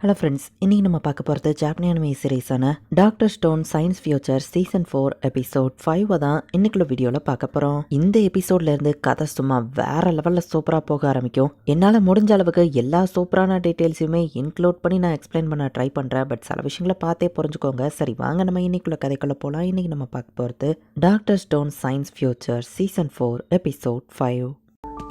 Hello friends இன்றைக்கி நம்ம பார்க்க போகிறது ஜாப்பனியானமே சீரீஸான Doctor Stone Science Future season four episode five தான் இன்னைக்குள்ள வீடியோவில் பார்க்க போகிறோம் இந்த எபிசோட்லேருந்து கதை சும்மா வேற லெவலில் சூப்பராக போக ஆரம்பிக்கும். என்னால் முடிஞ்ச அளவுக்கு எல்லா சூப்பரான டீட்டெயில்ஸையுமே இன்க்ளூட் பண்ணி நான் எக்ஸ்பிளைன் பண்ண ட்ரை பண்ணுறேன் பட் சில விஷயங்களை பார்த்தே புரிஞ்சுக்கோங்க. சரி வாங்க நம்ம இன்னைக்குள்ள கதைக்குள்ள போகலாம் இன்றைக்கி நம்ம பார்க்க போகிறது Doctor Stone Science Future season four episode five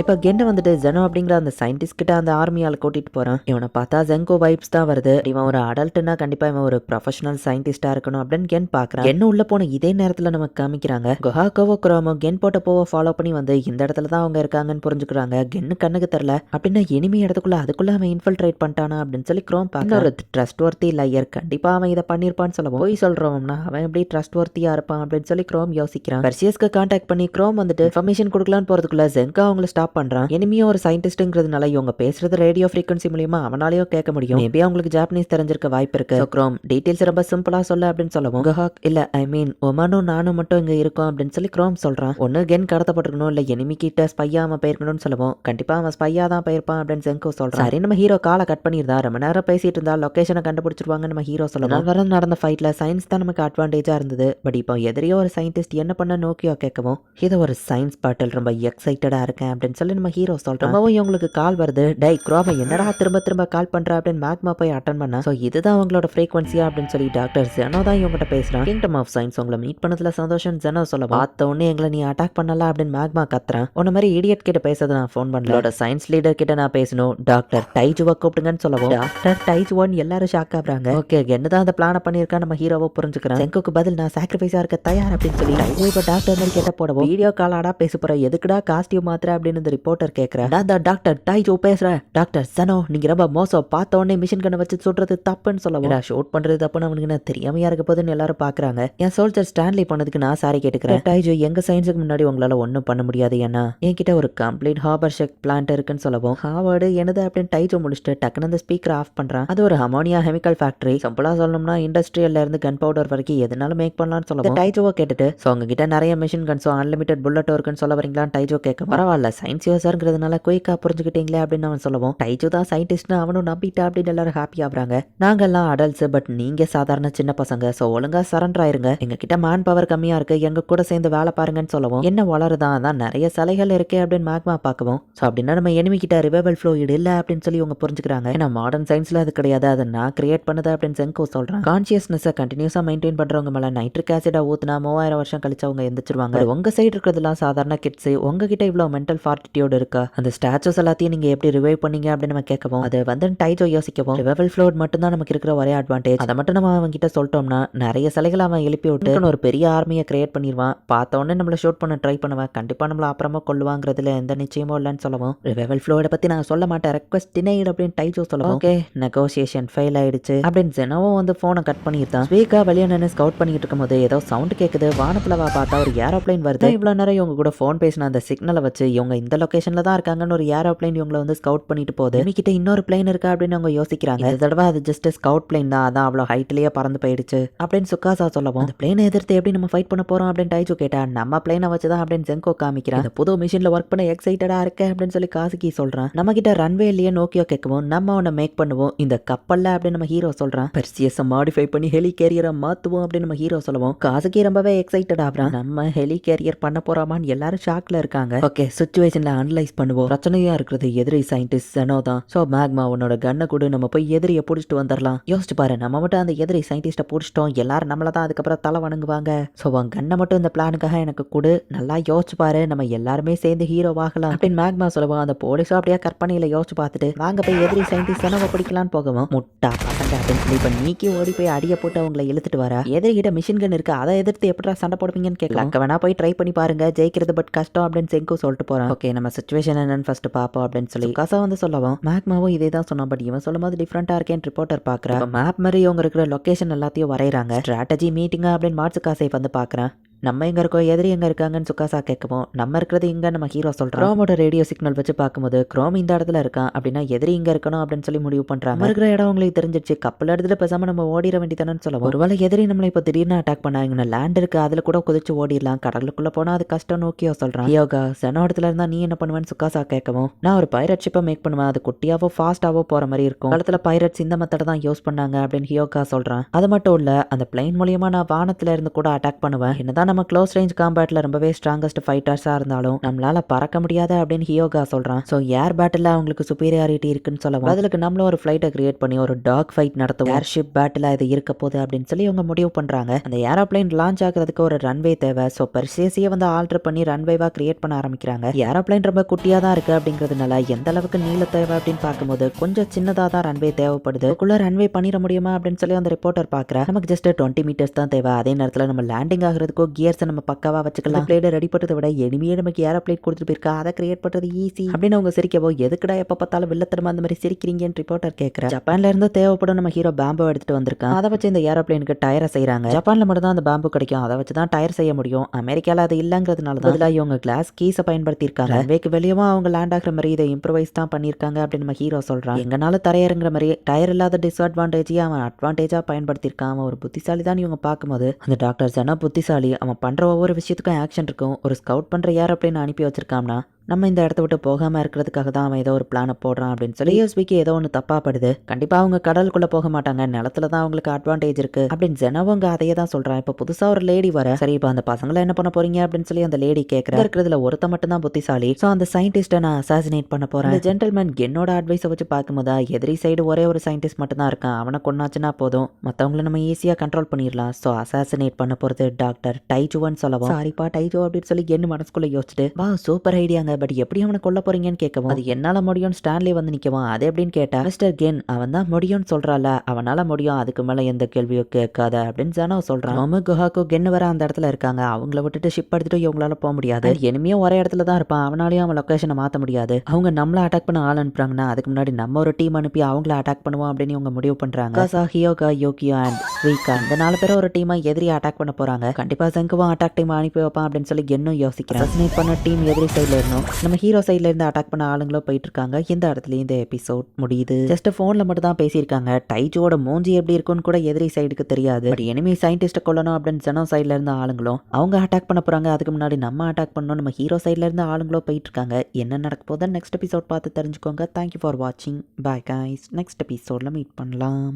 இப்போ கெண்டை வந்துட்டு ஜெனோ அப்படிங்கிற அந்த சயின்டிஸ்ட் கிட்ட அந்த ஆர்மியால் கூட்டிட்டு போறான். இவனை பார்த்தா ஜெங்கோ வைப்ஸ் தான் வருது. இவன் ஒரு அடல்ட்னா கண்டிப்பா இவன் ஒரு ப்ரொஃபஷனல் சயின்டிஸ்டா இருக்கணும் அப்படின்னு கென் பாக்குறான். கென் உள்ள போன இதே நேரத்துல நமக்கு காமிக்கிறாங்க. குஹா கோவோ குரோமோ கென் போட்ட போவ ஃபாலோ பண்ணி வந்து இந்த இடத்துல தான் அவங்க இருக்காங்கன்னு புரிஞ்சுக்கிறாங்க. கென்னு கண்ணுக்கு தெரியல. அப்படின்னா இனிமே இடத்துக்குள்ள அதுக்குள்ள அவன் இன்ஃபில்ட்ரேட் பண்ணிட்டானா அப்படின்னு சொல்லி குரோம் பார்க்க ஒரு ட்ரஸ்ட் ஒர்த்தி லையர் கண்டிப்பா அவன் இதை பண்ணிருப்பான்னு சொல்ல போய் சொல்றோம்னா அவன் எப்படி ட்ரஸ்ட் ஒர்த்தியா இருப்பான் அப்படின்னு சொல்லி குரோம் யோசிக்கிறான். பர்சியஸ்க்கு கான்டாக்ட் பண்ணி குரோம் வந்துட்டு இன்ஃபர்மேஷன் கொடுக்கலான்னு போறதுக்குள்ள ஜெங்கா அவங்கள ஸ்டாப் பண்றான். இனிமையும் ஒரு சயின்டிஸ்ட்ங்கிறதுனால இவங்க பேசுறது ரேடியோ ஃப்ரீக்வன்சி மூலியமா அவனாலையும் கேட்க முடியும். மேபி அவங்களுக்கு ஜாப்பனீஸ் தெரிஞ்சிருக்க வாய்ப்பு இருக்கு. க்ரோம் டீடைல்ஸ் ரொம்ப சிம்பிளா சொல்ல அப்படின்னு சொல்லவும். குஹாக் இல்ல ஐ மீன் ஒமானும் நானும் மட்டும் இங்க இருக்கோம் அப்படின்னு சொல்லி குரோம் சொல்றான். ஒன்னு கென் கடத்தப்பட்டிருக்கணும் இல்ல எனிமி கிட்ட ஸ்பையா அவன் போயிருக்கணும்னு சொல்லவும். கண்டிப்பா அவன் ஸ்பையா தான் போயிருப்பான் அப்படின்னு செங்கோ சொல்றான். சரி நம்ம ஹீரோ காலை கட் பண்ணியிருந்தா ரொம்ப நேரம் பேசிட்டு இருந்தா லொகேஷனை கண்டுபிடிச்சிருவாங்க நம்ம ஹீரோ சொல்லவும். வர நடந்த ஃபைட்ல சயின்ஸ் தான் நமக்கு அட்வான்டேஜா இருந்தது. பட் இப்போ எதிரியோ ஒரு சயின்டிஸ்ட் என்ன பண்ண நோக்கியோ கேட்கவும் இது ஒரு சயின்ஸ் பாட்டில் ரொம்ப எக்ஸைட்டடா இருக்கேன் அப்படின்னு சொல்லி நம்ம ஹீரோ சொல்றோம் ரொம்பவும் இவங்களுக்கு கால் வருது. டை குரோம என்னடா திரும்ப திரும்ப கால் பண்ற? அப்படின்னு மேக்மா போய் அட்டன் பண்ணா. ஸோ இதுதான் அவங்களோட ஃப்ரீக்வன்சியா அப்படின்னு சொல்லி டாக்டர் ஜெனோ தான் இவங்ககிட்ட பேசுறான். கிங்டம் ஆஃப் சயின்ஸ் உங்களை மீட் பண்ணதுல சந்தோஷம் ஜெனோ சொல்ல பார்த்த உடனே எங்களை நீ அட்டாக் பண்ணல அப்படின்னு மேக்மா கத்துறான். உன்ன மாதிரி இடியட் கிட்ட பேசுறது நான் ஃபோன் பண்ணல. சயின்ஸ் லீடர் கிட்ட நான் பேசணும். டாக்டர் டைஜுவை கூப்பிட்டுங்கன்னு சொல்லவும் டாக்டர் டைஜுவான் எல்லாரும் ஷாக் ஆகுறாங்க. ஓகே என்னதான் அந்த பிளான பண்ணியிருக்கா நம்ம ஹீரோவை புரிஞ்சுக்கிறேன். செங்கோக்கு பதில் நான் சாக்ரிஃபைஸா இருக்க தயார் அப்படின்னு சொல்லி டைஜு இப்போ டாக்டர் மாதிரி கேட்ட போடவும் வீடியோ காலாடா பேச போற. எதுக்குடா காஸ்டியூம் மாத்திர அப்படின்னு இந்த ரிப்போர்ட்டர் கேட்கிறேன் நான் தான் டாக்டர் டைஜோ பேசுறேன். டாக்டர் சனோ நீங்க ரொம்ப மோசம். பார்த்த உடனே மிஷின் கண்ணை வச்சு சுடுறது தப்புன்னு சொல்லவும். ஷூட் பண்றது தப்புன்னு அவனுக்கு என்ன தெரியாமையா இருக்க போதுன்னு எல்லாரும் பாக்குறாங்க. என் சோல்ஜர் ஸ்டான்லி பண்ணதுக்கு நான் சாரி கேட்டுக்கிறேன். டைஜோ எங்க சயின்ஸுக்கு முன்னாடி உங்களால ஒன்றும் பண்ண முடியாது ஏன்னா என்கிட்ட ஒரு கம்ப்ளீட் ஹாபர் ஷெக் பிளான்ட் இருக்குன்னு சொல்லவும். ஹார்வர்டு எனது அப்படின்னு டைஜோ முடிச்சுட்டு டக்குன்னு அந்த ஸ்பீக்கர் ஆஃப் பண்றான். அது ஒரு அமோனியா கெமிக்கல் ஃபேக்டரி சிம்பிளா சொல்லணும்னா இண்டஸ்ட்ரியல்ல இருந்து கன் பவுடர் வரைக்கும் எதுனாலும் மேக் பண்ணலாம்னு சொல்லவும். டைஜோவை கேட்டுட்டு ஸோ உங்ககிட்ட நிறைய மிஷின் கன்ஸோ அன்லிமிட்டட் புல்லட்டோ இருக்குன்னு சொல்ல வரீங்களான்னு டைஜோ கேட்க பரவாயில்ல சயின்ஸ் யூசர்ங்கிறதுனால குயிக்காக புரிஞ்சுக்கிட்டீங்களே அப்படின்னு அவன் சொல்லவும் டைஜோ தான் சயின்டிஸ்ட்னு அவனும் நம்பிட்டா அப்படின்னு எல்லாரும் ஹாப்பி ஆகுறாங்க. நாங்கெல்லாம் அடல்ட்ஸ் பட் நீங்கள் சாதாரண சின்ன பசங்க ஸோ ஒழுங்கா சரண்டர் ஆயிருங்க. எங்ககிட்ட மேன் பவர் கம்மியாக இருக்குது எங்கள் கூட சேர்ந்து வேலை பாருங்கன்னு சொல்லவும் என்ன வளருதான் அதான் நிறைய சிலைகள் இருக்கே அப்படின்னு மேக்மா பார்க்கவும் ஸோ அப்படின்னா நம்ம enemy கிட்ட ரிவைவல் ஃப்ளூயிட் இல்லை அப்படின்னு சொல்லி இவங்க புரிஞ்சுக்கிறாங்க. ஏன்னா மாடர்ன் சயின்ஸில் அது கிடையாது அதை நான் கிரியேட் பண்ணுது அப்படின்னு செங்கோ சொல்கிறேன் கான்சியஸ்னஸை கண்டினியூஸாக மெயின்டைன் பண்ணுறவங்க மேலே நைட்ரிக் ஆசிடா ஊற்றுனா மூவாயிரம் வருஷம் கழிச்சு அவங்க எந்திரிச்சிருவாங்க. உங்கள் சைடு இருக்கிறதுலாம் சாதாரண கிட்ஸ் உங்ககிட்ட இவ்வளோ மென்டல் ஃபார்ட்டிடியூட் இருக்கா? அந்த ஸ்டாச்சுஸ் எல்லாத்தையும் நீங்க எப்படி ரிவைவ் பண்ணீங்க அப்படின்னு நம்ம கேட்கவும் அது வந்து டைஜோ யோசிக்கவும் ரிவைவல் ஃப்ளோட் மட்டும் தான் நமக்கு இருக்கிற ஒரே அட்வான்டேஜ் அதை மட்டும் நம்ம அவன் கிட்ட சொல்லிட்டோம்னா நிறைய சிலைகளை அவன் எழுப்பி விட்டு ஒரு பெரிய ஆர்மியை கிரியேட் பண்ணிடுவான். பார்த்த உடனே நம்மள ஷூட் பண்ண ட்ரை பண்ணுவேன். கண்டிப்பா நம்மள அப்புறமா கொள்ளுவாங்கிறதுல எந்த நிச்சயமும் இல்லைன்னு சொல்லவும். ரிவைவல் ஃப்ளோட பத்தி நான் சொல்ல மாட்டேன். ரெக்வஸ்ட் டினைட் அப்படின்னு டைஜோ சொல்லவும். ஓகே நெகோசியேஷன் ஃபெயில் ஆயிடுச்சு. அப்படின்னு ஜெனவும் வந்து போனை கட் பண்ணியிருந்தான். ஸ்வீக்கா வெளியே நின்று ஸ்கவுட் பண்ணிட்டு இருக்கும்போது ஏதோ சவுண்ட் கேக்குது. வானத்துல பார்த்தா ஒரு ஏரோப்ளைன் வருது. இவ்வளவு நேரம் இவங்க கூட ஃபோன் பேசின அந்த சிக்னலை வச்சு இவங்க இந்த லொகேஷன்ல தான் இருக்காங்கன்னு ஒரு ஏரோப்ளைன் இவங்களை வந்து ஸ்கவுட் பண்ணிட்டு போகுது. கிட்ட இன்னொரு பிளைன் இருக்கா அப்படின்னு அவங்க யோசிக்கிறாங்க. இந்த தடவை அது ஜஸ்ட் ஸ்கவுட் பிளைன் தான். அதான் அவ்வளோ ஹைட்லயே பறந்து போயிடுச்சு அப்படின்னு சுக்காசா சொல்லவும் அந்த பிளைனை எதிர்த்து எப்படி நம்ம ஃபைட் பண்ண போறோம்? அப்படின்னு டைஜு கேட்டா நம்ம பிளைனை வச்சு தான் அப்படின்னு ஜெங்கோ காமிக்கிறான். இந்த புது மிஷின்ல ஒர்க் பண்ண எக்ஸைட்டடா இருக்கேன் அப்படின்னு சொல்லி காசுகி சொல்றான். நம்ம கிட்ட ரன்வே இல்லையே நோக்கியோ கேட்கவும் நம்ம உன்னை மேக் பண்ணுவோம். இந்த கப்பல்ல அப்படின்னு நம்ம ஹீரோ சொல்றான். பெர்சியஸை மாடிஃபை பண்ணி ஹெலி கேரியரை மாத்துவோம் அப்படின்னு நம்ம ஹீரோ சொல்லுவோம் காசுகி ரொம்பவே எக்ஸைட்டட் ஆகுறான். நம்ம ஹெலி கேரியர் பண்ண போறோமான்னு எல்லாரும் ஷாக்ல இருக்காங்க. ஓகே சுச்சுவேஷனில் அனலைஸ் பண்ணுவோம். பிரச்சனையாக இருக்கிறது எதிரி சயின்டிஸ்ட் செனோ தான். ஸோ மேக்மா உன்னோட கன்னை கூட நம்ம போய் எதிரியை பிடிச்சிட்டு வந்துடலாம் யோசிச்சு பாரு நம்ம மட்டும் அந்த எதிரி சயின்டிஸ்ட்டை பிடிச்சிட்டோம். எல்லாரும் நம்மள தான் அதுக்கப்புறம் தலை வணங்குவாங்க. ஸோ அவன் கன்னை மட்டும் இந்த பிளானுக்காக எனக்கு கொடு. நல்லா யோசிச்சு பாரு நம்ம எல்லாருமே சேர்ந்து ஹீரோ ஆகலாம் அப்படின்னு மேக்மா சொல்லுவோம் அந்த போலீஸும் அப்படியே கற்பனையில் யோசிச்சு பார்த்துட்டு வாங்க போய் எதிரி சயின்டிஸ்ட் செனவை பிடிக்கலான்னு போகவும் முட்டா பசங்க அப்படின்னு சொல்லி இப்போ நீக்கி ஓடி போய் அடிய போட்டு அவங்கள இழுத்துட்டு வர. எதிரிகிட்ட மிஷின் கன் இருக்கு அதை எதிர்த்து எப்படா சண்டை போடுவீங்கன்னு கேட்கலாம். அங்க வேணா போய் ட்ரை பண்ணி பாருங்க ஜெயிக்கிறது பட் கஷ்டம் அப்படின்னு செங்கு சொல்லிட்டு போறான். ஓகே நம்ம சுச்சுவேஷன் என்னன்னு ஃபர்ஸ்ட் பாப்போம் அப்படின்னு சொல்லி கசா வந்து சொல்லவும் மேக்மாவும் இதே தான் சொன்னான் பட் இவன் சொல்லும் போது டிஃப்ரெண்டா இருக்கேன் ரிப்போர்ட்டர் பாக்குறேன் மேப் மாதிரி இவங்க இருக்கிற லொகேஷன் எல்லாத்தையும் வரைகிறாங்க ஸ்ட்ராட்டஜி மீட்டிங்கா அப்படின்னு மாட்சு காசை வந்து பாக்குறேன் நம்ம எங்க இருக்கோம் எதிரி எங்க இருக்காங்கன்னு சுக்காசா கேட்கவும் நம்ம இருக்கிறது இங்க நம்ம ஹீரோ சொல்றோம் க்ரோமோட ரேடியோ சிக்னல் வச்சு பார்க்கும்போது க்ரோம் இந்த இடத்துல இருக்கான் அப்படின்னா எதிரி இங்க இருக்கணும் அப்படின்னு சொல்லி முடிவு பண்றாங்க. நம்ம இருக்கிற இடம் உங்களுக்கு தெரிஞ்சிருச்சு. கப்பல் இடத்துல பேசாம நம்ம ஓடிட வேண்டியதானு சொல்லுவோம் ஒருவேளை எதிரி நம்மளை இப்போ திடீர்னு அட்டாக் பண்ணாங்க லேண்ட் இருக்கு அதுல கூட குதிச்சு ஓடிடலாம். கடலுக்குள்ள போனா அது கஷ்டம் நோக்கியோ சொல்றான். யோகா சென இடத்துல இருந்தா நீ என்ன பண்ணுவேன்னு சுக்காசா கேட்கவும் நான் ஒரு பைரட் ஷிப்பை மேக் பண்ணுவேன். அது குட்டியாவோ ஃபாஸ்டாவோ போற மாதிரி இருக்கும். காலத்துல பைரட்ஸ் இந்த மெத்தட தான் யூஸ் பண்ணாங்க அப்படின்னு ஹியோகா சொல்றான். அது மட்டும் இல்ல அந்த பிளைன் மூலியமா நான் வானத்துல இருந்து கூட அட்டாக் பண்ணுவேன். என்னதான் நம்ம க்ளோஸ் ரேஞ்ச் காம்பேட்ல ரொம்பவே ஸ்ட்ராங்கஸ்ட் ஃபைட்டர்ஸா இருந்தாலும் நம்மளால பறக்க முடியாத அப்படின்னு ஹியோகா சொல்றான். ஸோ ஏர் பேட்டில் அவங்களுக்கு சுப்பீரியாரிட்டி இருக்குன்னு சொல்லவும் அதுக்கு நம்மளும் ஒரு ஃபிளைட்டை கிரியேட் பண்ணி ஒரு டாக் ஃபைட் நடத்துவோம். ஏர்ஷிப் பேட்டில் இது இருக்க போகுது அப்படின்னு சொல்லி இவங்க முடிவு பண்றாங்க. அந்த ஏரோப்ளைன் லான்ச் ஆகுறதுக்கு ஒரு ரன்வே தேவை. ஸோ பெர்சேசியை வந்து ஆல்டர் பண்ணி ரன்வேவா கிரியேட் பண்ண ஆரம்பிக்கிறாங்க. ஏரோப்ளைன் ரொம்ப குட்டியா தான் இருக்கு அப்படிங்கிறதுனால எந்த அளவுக்கு நீள தேவை அப்படின்னு பார்க்கும்போது கொஞ்சம் சின்னதாக தான் ரன்வே தேவைப்படுது. குள்ள ரன்வே பண்ணிட முடியுமா அப்படின்னு சொல்லி அந்த ரிப்போர்ட்டர் பார்க்குறேன் நமக்கு ஜஸ்ட் டுவெண்ட்டி மீட்டர்ஸ் தான் தேவை. அதே நேரத்தில் நம்ம லேண்டிங் ஆகிறதுக்கும் கியர்ஸை நம்ம பக்காவா வச்சுக்கலாம். பிளேட ரெடி பண்ணுறதை விட எனிமையே நமக்கு ஏரோப்ளைன் கொடுத்துட்டு போயிருக்கா? அதை கிரியேட் பண்றது ஈஸி அப்படின்னு அவங்க சிரிக்கவோ எதுக்குடா எப்ப பார்த்தாலும் வில்லத்தனமா அந்த மாதிரி சிரிக்கிறீங்கன்னு ரிப்போர்ட்டர் கேட்கிற ஜப்பான்ல இருந்து தேவைப்படும் நம்ம ஹீரோ பேம்போ எடுத்துட்டு வந்திருக்கான். அதை வச்சு இந்த ஏரோப்ளைனுக்கு டயரை செய்றாங்க. ஜப்பான்ல மட்டும் தான் அந்த பேம்பு கிடைக்கும். அதை வச்சு தான் டயர் செய்ய முடியும். அமெரிக்கால அது இல்லங்கிறதுனால தான். பதிலா இவங்க கிளாஸ் கீஸை பயன்படுத்தியிருக்காங்க. ரன்வேக்கு வெளியவும் அவங்க லேண்ட் ஆகுற மாதிரி இதை இம்ப்ரவைஸ் தான் பண்ணியிருக்காங்க அப்படின்னு நம்ம ஹீரோ சொல்றான். எங்கனால தரையிறங்குற மாதிரி டயர் இல்லாத டிஸ்அட்வான்டேஜையே அவன் அட்வான்டேஜா பயன்படுத்தியிருக்கான். அவன் ஒரு புத்திசாலி தான் இவங்க பார்க்கும்போது. அந்த டாக்டர் ஜனா புத்திசாலி? அவன் பண்ணுற ஒவ்வொரு விஷயத்துக்கும் ஆக்ஷன் இருக்கும். ஒரு ஸ்கவுட் பண்ணுற யார் அப்படின்னு அனுப்பி வச்சுருக்காம்னா நம்ம இந்த இடத்த விட்டு போகாம இருக்கிறதுக்காக தான் அவன் ஏதோ ஒரு பிளானை போடுறான் அப்படின்னு சொல்லி யூஎஸ்பிக்கு ஏதோ ஒன்று தப்பா படுது கண்டிப்பா அவங்க கடலுக்குள்ள போக மாட்டாங்க. நிலத்துல தான் அவங்களுக்கு அட்வான்டேஜ் இருக்கு. அப்படின்னு ஜனவங்க அதையே தான் சொல்றான். இப்போ புதுசா ஒரு லேடி வர சரி இப்போ அந்த பசங்களை என்ன பண்ண போறீங்க? அப்படின்னு சொல்லி அந்த லேடி கேட்கற இருக்கிறதுல ஒருத்த மட்டும் தான் புத்திசாலி. ஸோ அந்த சயின்டிஸ்ட்டை நான் அசாசினேட் பண்ண போறேன். இந்த ஜென்டல்மேன் என்னோட அட்வைஸை வச்சு பார்க்கும்போது எதிரி சைடு ஒரே ஒரு சயின்டிஸ்ட் மட்டும் தான் இருக்கான். அவனை கொண்டாச்சுன்னா போதும். மற்றவங்கள நம்ம ஈஸியாக கண்ட்ரோல் பண்ணிடலாம். ஸோ அசாசினேட் பண்ண போறது டாக்டர் டைஜுவன் சொல்லவும் சாரிப்பா டைஜோ அப்படின்னு சொல்லி என்ன மனசுக்குள்ள யோசிச்சுட்டு வா சூப்பர் ஐடியாங்க பட் எப்படி அவனை கொல்ல போறீங்கன்னு கேட்கவும் அது என்னால முடியும் ஸ்டான்லி வந்து நிற்கவும் அது எப்படின்னு கேட்டா மிஸ்டர் கென் அவன் தான் முடியும்னு சொல்றால அவனால முடியும். அதுக்கு மேல எந்த கேள்வியும் கேட்காத. அப்படின்னு ஜனோ சொல்றான். மொமு குஹாக்கு கென் வர அந்த இடத்துல இருக்காங்க. அவங்கள விட்டுட்டு ஷிப் எடுத்துட்டு இவங்களால போக முடியாது. எனிமையும் ஒரே இடத்துல தான் இருப்பான். அவனாலையும் அவன் லொக்கேஷனை மாத்த முடியாது. அவங்க நம்மள அட்டாக் பண்ண ஆள் அனுப்புறாங்கன்னா அதுக்கு முன்னாடி நம்ம ஒரு டீம் அனுப்பி அவங்கள அட்டாக் பண்ணுவோம் அப்படின்னு இவங்க முடிவு பண்றாங்க. காசா ஹியோகா யோகியோ அண்ட் ஸ்வீகா இந்த நாலு பேரும் ஒரு டீமா எதிரி அட்டாக் பண்ண போறாங்க. கண்டிப்பா செங்குவும் அட்டாக் டீம் அனுப்பி வைப்பான் அப்படின்னு சொல்லி கென்னும் யோசிக்கிறான். பண்ண டீம் எதிரி சைடுல இருந்தோம் நம்ம ஹீரோ சைட்ல இருந்து அட்டாக் பண்ண ஆளுங்களும் போயிட்டு இருக்காங்க இந்த இடத்துல இந்த எபிசோட் முடியுது. ஜஸ்ட் போன்ல மட்டும் தான் பேசியிருக்காங்க. டைஜோட மூஞ்சி எப்படி இருக்கும்னு கூட எதிரி சைடுக்கு தெரியாது. பட் எனிமி சயின்டிஸ்ட கொல்லணும் அப்படின்னு ஜனம் சைட்ல இருந்து ஆளுங்களும் அவங்க அட்டாக் பண்ண போறாங்க. அதுக்கு முன்னாடி நம்ம அட்டாக் பண்ணணும். நம்ம ஹீரோ சைட்ல இருந்து ஆளுங்களும் போயிட்டு இருக்காங்க என்ன நடக்க போதும் நெக்ஸ்ட் எபிசோட் பார்த்து தெரிஞ்சுக்கோங்க. தேங்க்யூ ஃபார் வாட்சிங் பாய் கைஸ் நெக்ஸ்ட் எபிசோட்ல மீட் பண்ணலாம்.